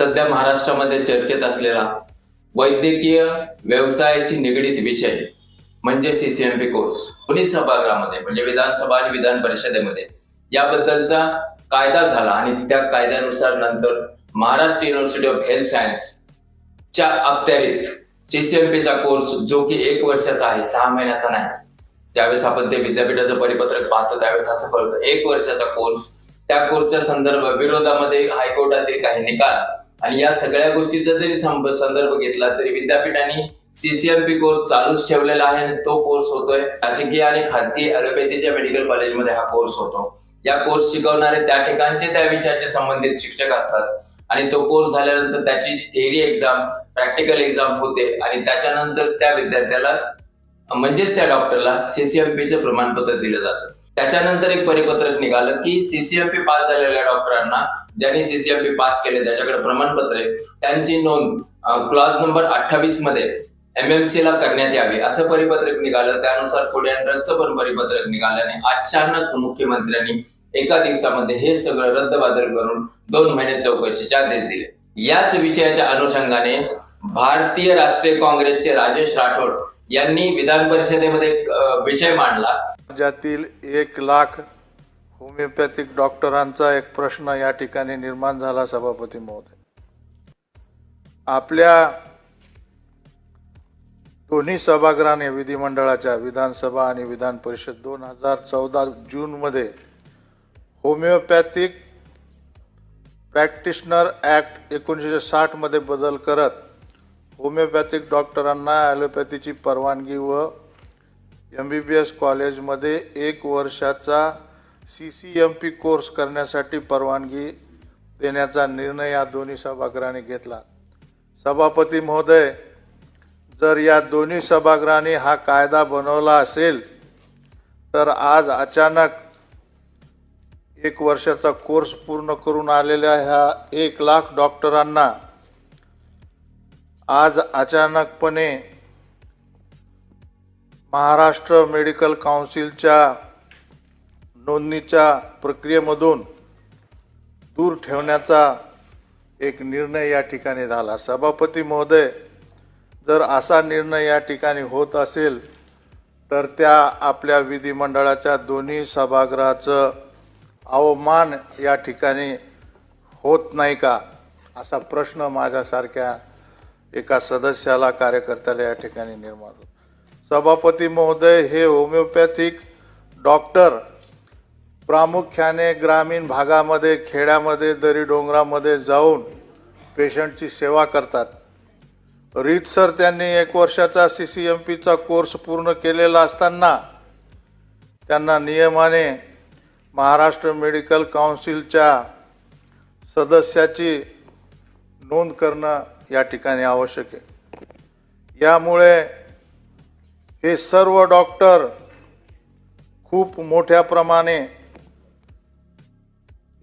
सध्या महाराष्ट्रामध्ये चर्चेत असलेला वैद्यकीय व्यवसायाशी निगडीत विषय म्हणजे सीसीएमपी कोर्स दोन्ही सभागृहामध्ये म्हणजे विधानसभा आणि विधान परिषदेमध्ये. याबद्दलचा कायदा झाला आणि त्या कायद्यानुसार नंतर Maharashtra university of health science च्या अखत्यारीत सीसीएमपीचा कोर्स जो की एक वर्षाचा आहे सहा महिन्याचा नाही. ज्यावेळेस आपण ते विद्यापीठाचं परिपत्रक पाहतो त्यावेळेस असं कळतं एक वर्षाचा कोर्स त्या कोर्सच्या संदर्भ विरोधामध्ये हायकोर्टातील काही निकाल आणि या सगळ्या गोष्टीचा जरी संदर्भ घेतला तरी विद्यापीठाने सीसीएमपी कोर्स चालूच ठेवलेला आहे आणि तो कोर्स होतोय शासकीय आणि खाजगी अलोपॅथीच्या मेडिकल कॉलेजमध्ये हा कोर्स होतो. या कोर्स शिकवणारे त्या ठिकाणचे त्या विषयाचे संबंधित शिक्षक असतात. आणि तो कोर्स झाल्यानंतर त्याची थेरी एक्झाम प्रॅक्टिकल एक्झाम होते आणि त्याच्यानंतर त्या विद्यार्थ्याला म्हणजेच त्या डॉक्टरला सीसीएमपीचं प्रमाणपत्र दिलं जातं. त्याच्यानंतर एक परिपत्रक निघालं की सीसीएमपी पास झालेल्या डॉक्टरांना ज्यांनी सीसीएमपी पास केले ज्याच्याकडे प्रमाणपत्र आहे त्यांची नोंद क्लॉज नंबर अठ्ठावीसमध्ये एमएमसी ला करण्यात यावी असं परिपत्रक निघालं. त्यानुसार फूड अँड ड्रगचं पण परिपत्रक निघाल्याने आणि अचानक मुख्यमंत्र्यांनी एका दिवसामध्ये हे सगळं रद्दबादल करून दोन महिने चौकशीचे आदेश दिले. याच विषयाच्या अनुषंगाने भारतीय राष्ट्रीय काँग्रेसचे राजेश राठोड यांनी विधान परिषदेमध्ये एक विषय मांडला. राज्यातील एक लाख होमिओपॅथिक डॉक्टरांचा एक प्रश्न या ठिकाणी निर्माण झाला सभापती महोदय. आपल्या दोन्ही सभागृहाने विधिमंडळाच्या विधानसभा आणि विधान परिषद दोन हजार चौदा जूनमध्ये होमिओपॅथिक प्रॅक्टिशनर ॲक्ट एकोणीसशे साठमध्ये बदल करत होमिओपॅथिक डॉक्टरांना ॲलोपॅथीची परवानगी व एम बी बी एस कॉलेजमध्ये एक वर्षाचा C C M P course करण्यासाठी परवानगी देण्याचा निर्णय या दोन्ही सभागृहाने घेतला. सभापती महोदय जर या दोन्ही सभागृहाने हा कायदा बनवला असेल तर आज अचानक एक वर्षाचा कोर्स पूर्ण करून आलेल्या ह्या एक लाख डॉक्टरांना आज अचानकपणे महाराष्ट्र मेडिकल काउन्सिलच्या नोंदणीच्या प्रक्रियेमधून दूर ठेवण्याचा एक निर्णय या ठिकाणी झाला. सभापती महोदय जर असा निर्णय या ठिकाणी होत असेल तर त्या आपल्या विधिमंडळाच्या दोन्ही सभागृहाचं अवमान या ठिकाणी होत नाही का? असा प्रश्न माझ्यासारख्या एका सदस्याला कार्यकर्त्याला या ठिकाणी निर्माण होतो. सभापती महोदय हे होमिओपॅथिक डॉक्टर. प्रामुख्याने ग्रामीण भागामध्ये खेड्यामध्ये दरी डोंगरामध्ये जाऊन पेशंटची सेवा करतात. रीतसर त्यांनी एक वर्षाचा सी सी एम पीचा कोर्स पूर्ण केलेला असताना त्यांना नियमाने महाराष्ट्र मेडिकल काउन्सिलच्या सदस्याची नोंद करणं या ठिकाणी आवश्यक आहे. यामुळे हे सर्व डॉक्टर खूप मोठ्या प्रमाणे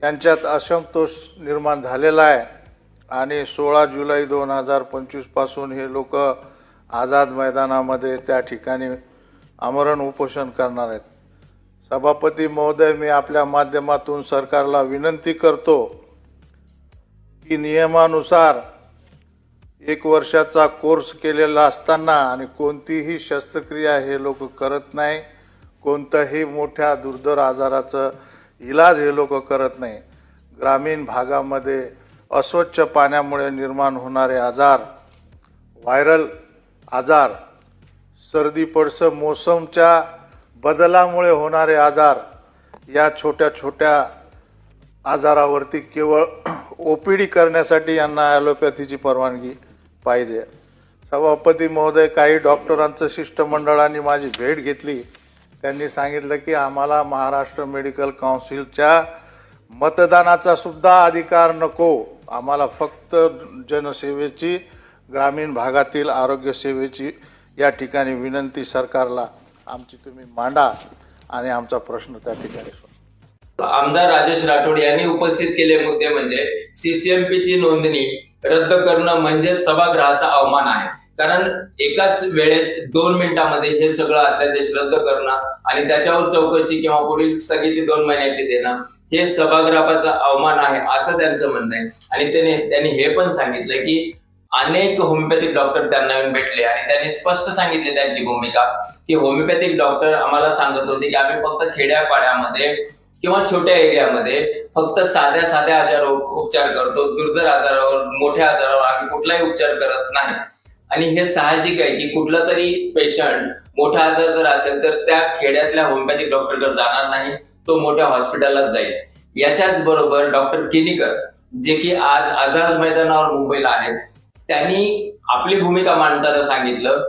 यांच्यात असंतोष निर्माण झालेला आहे. आणि सोळा जुलै दोन हजार पंचवीसपासून हे लोक आझाद मैदानामध्ये त्या ठिकाणी आमरण उपोषण करणार आहेत. सभापती महोदय मी आपल्या माध्यमातून सरकारला विनंती करतो की नियमानुसार एक वर्षाचा कोर्स केलेला असताना आणि कोणतीही शस्त्रक्रिया हे लोक करत नाही कोणतंही मोठ्या दुर्धर आजाराचं इलाज हे लोक करत नाही. ग्रामीण भागामध्ये अस्वच्छ पाण्यामुळे निर्माण होणारे आजार व्हायरल आजार सर्दी पडसं मोसमच्या बदलामुळे होणारे आजार या छोट्या छोट्या आजारावरती केवळ ओ पी डी करण्यासाठी यांना ॲलोपॅथीची परवानगी पाहिजे. सभापती महोदय काही डॉक्टरांचं शिष्टमंडळाने माझी भेट घेतली. त्यांनी सांगितलं की आम्हाला महाराष्ट्र मेडिकल काउन्सिलच्या मतदानाचा सुद्धा अधिकार नको. आम्हाला फक्त जनसेवेची ग्रामीण भागातील आरोग्यसेवेची या ठिकाणी विनंती सरकारला. आमची तुम्ही मांडा आणि आमचा प्रश्न त्या ठिकाणी आमदार राजेश राठोड यांनी उपस्थित केले मुद्दे म्हणजे सीसीएमपीची नोंदणी रद्द करणं म्हणजे सभागृहाचा अवमान आहे. कारण एकाच वेळेस दोन मिनिटांमध्ये हे सगळं अध्यादेश रद्द करणं आणि त्याच्यावर चौकशी किंवा पुढील स्थगिती दोन महिन्याची देणं हे सभागृहाचा अवमान आहे असं त्यांचं म्हणणं आहे. आणि त्याने त्यांनी हे पण सांगितलं की अनेक होमिओपॅथिक डॉक्टर त्यांना येऊन भेटले आणि त्यांनी स्पष्ट सांगितले त्यांची भूमिका की होमिओपॅथिक डॉक्टर आम्हाला सांगत होते की आम्ही फक्त खेड्यापाड्यामध्ये किंवा छोट्या एरियामध्ये फक्त साध्या साध्या आजारावर उपचार करतो दुर्धर आजारावर मोठ्या आजारावर आम्ही कुठलाही उपचार करत नाही. आणि हे साहजिक आहे की कुठला तरी पेशंट मोठा आजार जर असेल तर त्या खेड्यातल्या होमिओपॅथिक डॉक्टरकडे जाणार नाही तो मोठ्या हॉस्पिटललाच जाईल. याच्याच बरोबर डॉक्टर किनीकर जे की आज आझाद मैदानावर मुंबईला आहेत त्यांनी आपली भूमिका मांडताना सांगितलं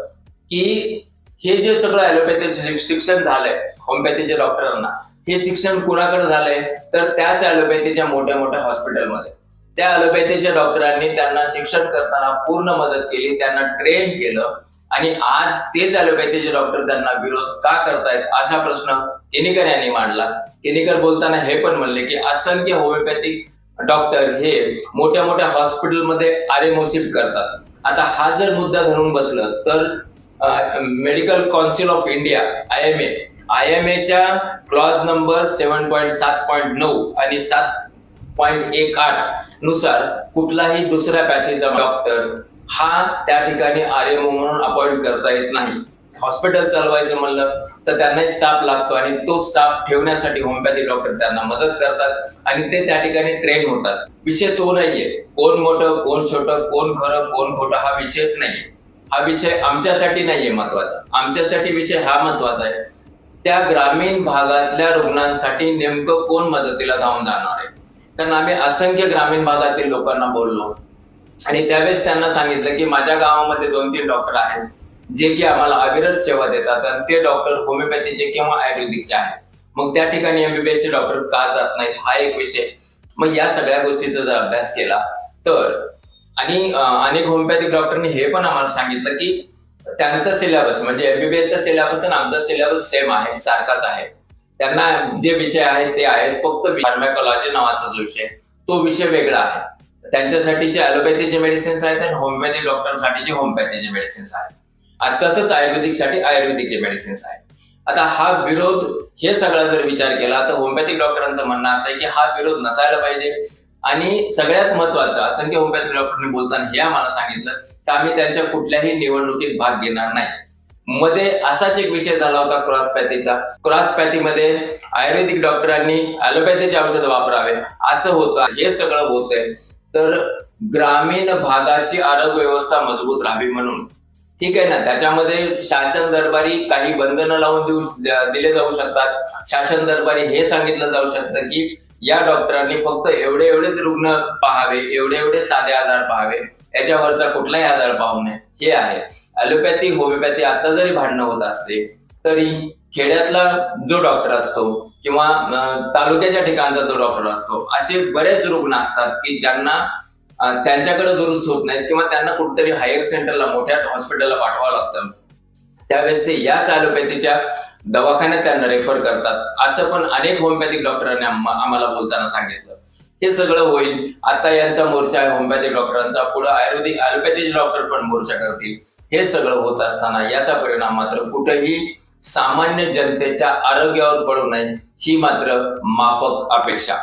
की हे जे सगळं ॲलोपॅथी शिक्षण झालंय होमिओपॅथीच्या डॉक्टरांना हे शिक्षण कुणाकडे झालंय? तर त्याच ॲलोपॅथीच्या मोठ्या मोठ्या हॉस्पिटलमध्ये. त्या ॲलोपॅथीच्या डॉक्टरांनी त्यांना शिक्षण करताना पूर्ण मदत केली त्यांना ट्रेन केलं आणि आज तेच ॲलोपॅथीचे डॉक्टर त्यांना विरोध का करतायत असा प्रश्न केनिकर यांनी मांडला. केनिकर बोलताना हे पण म्हणले की असंख्य होमिओपॅथिक डॉक्टर हे मोठ्या मोठ्या हॉस्पिटलमध्ये आरेमोसिप करतात. आता हा जर मुद्दा धरून बसलं तर medical council of India I M A I M एच्या क्लॉज नंबर सेवन पॉईंट सात पॉईंट नऊ आणि सात पॉईंट एक आठनुसार कुठलाही दुसऱ्या पॅथीचा डॉक्टर हा त्या ठिकाणी आरएमओ म्हणून अपॉइंट करता येत नाही. हॉस्पिटल चालवायचं म्हणलं तर त्यांनाही स्टाफ लागतो आणि तो स्टाफ ठेवण्यासाठी होमिओपॅथी डॉक्टर त्यांना मदत करतात आणि ते त्या ठिकाणी ट्रेन होतात. विषय तो नाहीये. कोण मोठं कोण छोटं कोण खरं कोण खोटं हा विषयच नाहीये. हा विषय आमच्यासाठी नाहीये महत्त्वाचा. आमच्यासाठी विषय हा महत्त्वाचा आहे. त्या ग्रामीण भागातल्या रुग्णांसाठी नेमकं कोण मदतीला धावून जाणार आहे? कारण आम्ही असंख्य ग्रामीण भागातील लोकांना बोललो. आणि त्यावेळेस त्यांना सांगितलं की माझ्या गावामध्ये दोन तीन डॉक्टर आहेत जे की आम्हाला अविरत सेवा देतात आणि ते डॉक्टर होमिओपॅथीचे किंवा आयुर्वेदिकचे आहेत. मग त्या ठिकाणी एमबीबीएस चे डॉक्टर का जात नाहीत? हा एक विषय. मग या सगळ्या गोष्टीचा जर अभ्यास केला तर आणि अनेक होमिओपॅथिक डॉक्टरनी हे पण आम्हाला सांगितलं की त्यांचा सिलेबस म्हणजे एमबीबीएसचा सिलेबस आणि आमचा सिलेबस सेम आहे सारखाच आहे. त्यांना जे विषय आहेत ते आहेत फक्त फार्मॅकॉलॉजी नावाचा जो विषय तो विषय वेगळा आहे. त्यांच्यासाठीचे ॲलोपॅथीचे मेडिसिन्स आहेत आणि होमिओपॅथिक डॉक्टरसाठीचे होमिओपॅथीचे मेडिसिन्स आहेत. आणि तसंच आयुर्वेदिकसाठी आयुर्वेदिकचे मेडिसिन्स आहेत. आता हा विरोध हे सगळा जर विचार केला तर होमिओपॅथिक डॉक्टरांचं म्हणणं असं आहे की हा विरोध नसायला पाहिजे. आणि सगळ्यात महत्वाचं असंख्य होमिओपॅथिक डॉक्टरने बोलताना हे आम्हाला सांगितलं की आम्ही त्यांच्या कुठल्याही निवडणुकीत भाग घेणार नाही. मध्ये असाच एक विषय झाला होता क्रॉसपॅथीचा. क्रॉसपॅथीमध्ये आयुर्वेदिक डॉक्टरांनी ॲलोपॅथीचे औषध वापरावे असं होतं हे सगळं होतंय. तर ग्रामीण भागाची आरोग्य व्यवस्था मजबूत राहावी म्हणून. ठीक आहे ना? त्याच्यामध्ये शासन दरबारी काही बंधनं लावून देऊ दिले जाऊ शकतात. शासन दरबारी हे सांगितलं जाऊ शकतं की या डॉक्टरांनी फक्त एवढे एवढेच रुग्ण पाहावे एवढे एवढे साधे आजार पाहावे याच्यावरचा कुठलाही आजार पाहू नये. हे आहे. ॲलोपॅथी होमिओपॅथी आता जरी भांडणं होत असते तरी खेड्यातला जो डॉक्टर असतो किंवा तालुक्याच्या ठिकाणचा जो डॉक्टर असतो असे बरेच रुग्ण असतात की ज्यांना त्यांच्याकडे दुरुस्त होत नाहीत किंवा त्यांना कुठेतरी हायर सेंटरला मोठ्या हॉस्पिटलला पाठवावं लागतं. त्यावेळेस ते याच ॲलोपॅथीच्या दवाखान्यात त्यांना रेफर करतात. असं पण अनेक होमिओपॅथिक डॉक्टरांनी आम्हाला बोलताना सांगितलं. हे सगळं होईल. आता यांचा मोर्चा आहे होमिओपॅथिक डॉक्टरांचा पुढे आयुर्वेदिक ॲलोपॅथीचे डॉक्टर पण मोर्चा करतील. हे सगळं होत असताना याचा परिणाम मात्र कुठेही सामान्य जनतेच्या आरोग्यावर पडू नये. ही मात्र माफक अपेक्षा.